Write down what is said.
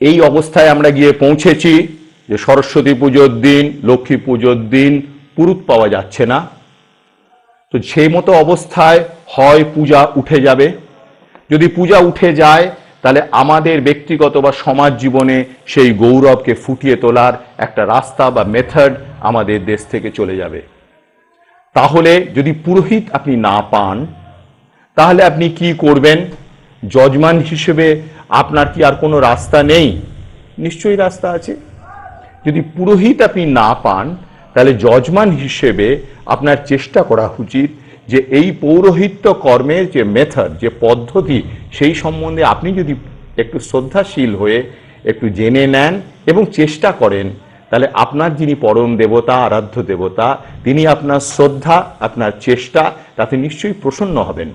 এই অবস্থায় আমরা গিয়ে পৌঁছেছি যে সরস্বতী পুজোর দিন, লক্ষ্মী পুজোর দিন পুরুত পাওয়া যাচ্ছে না। তো সেই মতো অবস্থায় হয় পূজা উঠে যাবে। যদি পূজা উঠে যায়, তাহলে আমাদের ব্যক্তিগত বা সমাজ জীবনে সেই গৌরবকে ফুটিয়ে তোলার একটা রাস্তা বা মেথড আমাদের দেশ থেকে চলে যাবে। তাহলে যদি পুরোহিত আপনি না পান, তাহলে আপনি কি করবেন? যজমান হিসেবে আপনার কি আর কোনো রাস্তা নেই? নিশ্চয়ই রাস্তা আছে। যদি পুরোহিত আপনি না পান, তাহলে যজমান হিসেবে আপনার চেষ্টা করা উচিত যে এই পৌরোহিত্য কর্মের যে মেথড যে পদ্ধতি, সেই সম্বন্ধে আপনি যদি একটু শ্রদ্ধাশীল হয়ে একটু জেনে নেন এবং চেষ্টা করেন, তাহলে আপনার যিনি পরম দেবতা, আরাধ্য দেবতা, তিনি আপনার শ্রদ্ধা, আপনার চেষ্টা, তাতে নিশ্চয়ই প্রসন্ন হবেন।